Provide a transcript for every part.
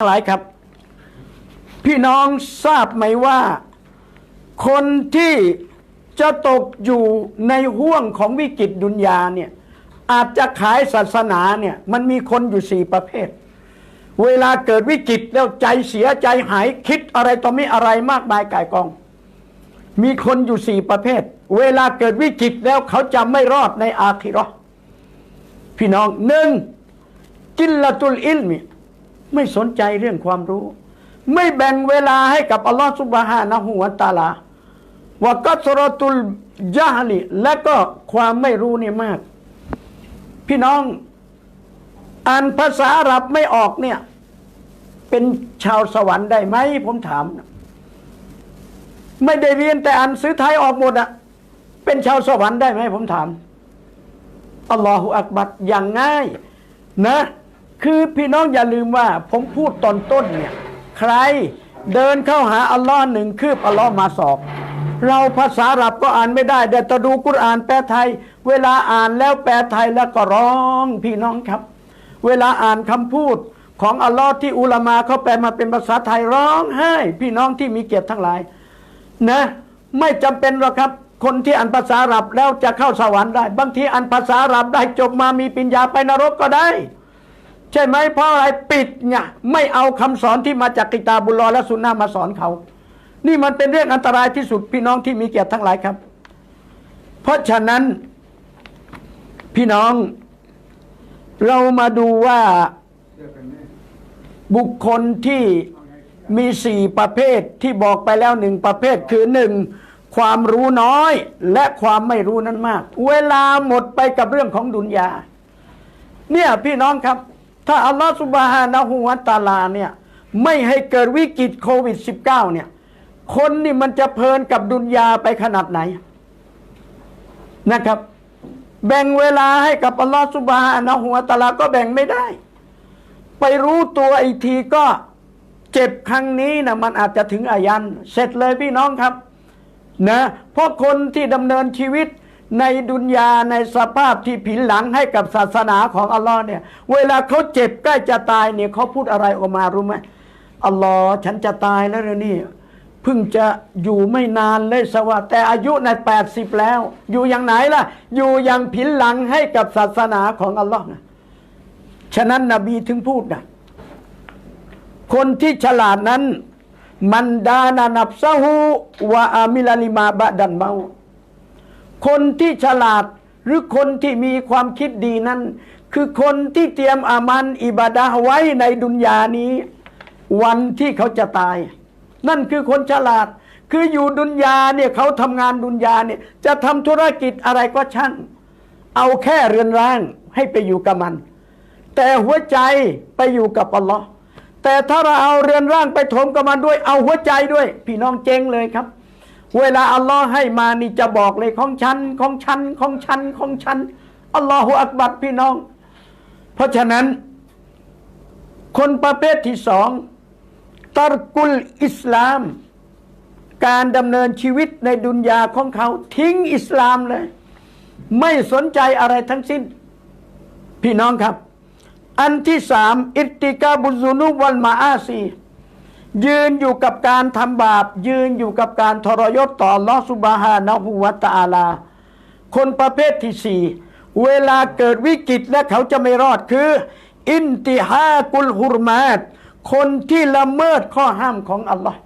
ทั้งหลายครับ พี่น้องทราบไหมว่า คนที่จะตกอยู่ในห่วงของวิกฤตดุนยาเนี่ยอาจจะขายศาสนาเนี่ยมันมีคนอยู่สี่ประเภท เวลาเกิดวิกฤตแล้วใจเสียใจหายคิดอะไรต่อมีอะไรมากมายกายกอง มีคนอยู่สี่ประเภท เวลาเกิดวิกฤตแล้วเขาจะไม่รอดในอาคิราะห์พี่น้องหนึ่งกินละตุลอิลมี ไม่สนใจเรื่องความรู้ ไม่แบ่งเวลาให้กับอัลลอฮฺสุบฮานะฮูวะตาลาวกัสรตุลยะฮลิและก็ความไม่รู้นี่มาก พี่น้องอ่านภาษาอาหรับไม่ออกเนี่ย เป็นชาวสวรรค์ได้ไหมผมถาม ไม่ได้เรียนแต่อ่านซื้อไทยออกหมดอะเป็นชาวสวรรค์ได้ไหมผมถามอัลลอฮฺอักบัดอย่างง่ายนะ คือพี่น้องอย่าลืมว่าผมพูดตอนต้นเนี่ยใครเดินเข้าหาอัลลอฮ์หนึ่งคืบอัลลอฮ์มาสอบ เราภาษาอาหรับก็อ่านไม่ได้ แต่ตะดูกุรอ่านแปลไทย เวลาอ่านแล้วแปลไทยแล้วก็ร้องพี่น้องครับ เวลาอ่านคำพูดของอัลลอฮ์ที่อุลามาเขาแปลมาเป็นภาษาไทยร้องไห้ พี่น้องที่มีเกียรติทั้งหลายนะไม่จำเป็นหรอกครับ คนที่อ่านภาษาอาหรับแล้วจะเข้าสวรรค์ได้ บางทีอ่านภาษาอาหรับได้จบมามีปัญญาไปนรกก็ได้ ใช่ไหมเพราะอะไรปิดไงไม่เอาคำสอนที่มาจากกิตาบุลลอและสุนนะมาสอนเขา นี่มันเป็นเรื่องอันตรายที่สุดพี่น้องที่มีเกียรติทั้งหลายครับ เพราะฉะนั้นพี่น้องเรามาดูว่าบุคคลที่มีสี่ประเภทที่บอกไปแล้วหนึ่งประเภทคือหนึ่งความรู้น้อยและความไม่รู้นั้นมาก เวลาหมดไปกับเรื่องของดุนยา เนี่ยพี่น้องครับ ถ้าอัลลอฮฺสุบฮานะฮูวะตาลาเนี่ยไม่ให้เกิดวิกฤตโควิด -19 เนี่ย คนนี่มันจะเพลินกับดุนยาไปขนาดไหนนะครับ แบ่งเวลาให้กับอัลลอฮฺสุบฮานะฮูวะตาลาก็แบ่งไม่ได้ ไปรู้ตัวอีกทีก็เจ็บครั้งนี้นะมันอาจจะถึงอายัน เสร็จเลยพี่น้องครับนะเพราะคนที่ดำเนินชีวิต ในดุนยาในสภาพที่ผินหลังให้กับศาสนาของอัลลอฮ์เนี่ย เวลาเขาเจ็บใกล้จะตายเนี่ยเขาพูดอะไรออกมารู้ไหมอัลลอฮ์ฉันจะตายแล้วเดี๋ยวนี่เพิ่งจะอยู่ไม่นานเลยสวะแต่อายุในแปดสิบแล้ว อยู่อย่างไหนล่ะ อยู่อย่างผินหลังให้กับศาสนาของอัลลอฮ์นะฉะนั้นนบีถึงพูดนะคนที่ฉลาดนั้น มันดานานับซะฮูวะอามิลลิมาบะดันเมา คนที่ฉลาดหรือคนที่มีความคิดดีนั้น คือคนที่เตรียมอามันอิบาดาไว้ในดุนยานี้ วันที่เขาจะตาย นั่นคือคนฉลาด คืออยู่ดุนยาเนี่ยเขาทำงานดุนยาเนี่ยจะทำธุรกิจอะไรก็ช่าง เอาแค่เรือนร่างให้ไปอยู่กับมัน แต่หัวใจไปอยู่กับอัลลอฮ์แต่ถ้าเราเอาเรือนร่างไปถมกับมันด้วย เอาหัวใจด้วย พี่น้องเจ๊งเลยครับ เวลาอัลลอฮ์ให้มานี่จะบอกเลยของฉันของฉันของฉันของฉันอัลลอฮฺอักบัดพี่น้อง เพราะฉะนั้น คนประเภทที่สองตรกุลอิสลาม การดำเนินชีวิตในดุนยาของเขา ทิ้งอิสลามเลย ไม่สนใจอะไรทั้งสิ้น พี่น้องครับ อันที่สามอิติกาบุซุนุวัลมาอาซี ยืนอยู่กับการทำบาป ยืนอยู่กับการทรยศต่อลอสุบฮานะฮูวะตาลา คนประเภทที่สี่เวลาเกิดวิกฤตและเขาจะไม่รอดคือ อินติฮากุลฮุรมาตคนที่ละเมิดข้อห้ามของอัลลอฮ์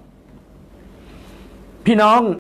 พี่น้อง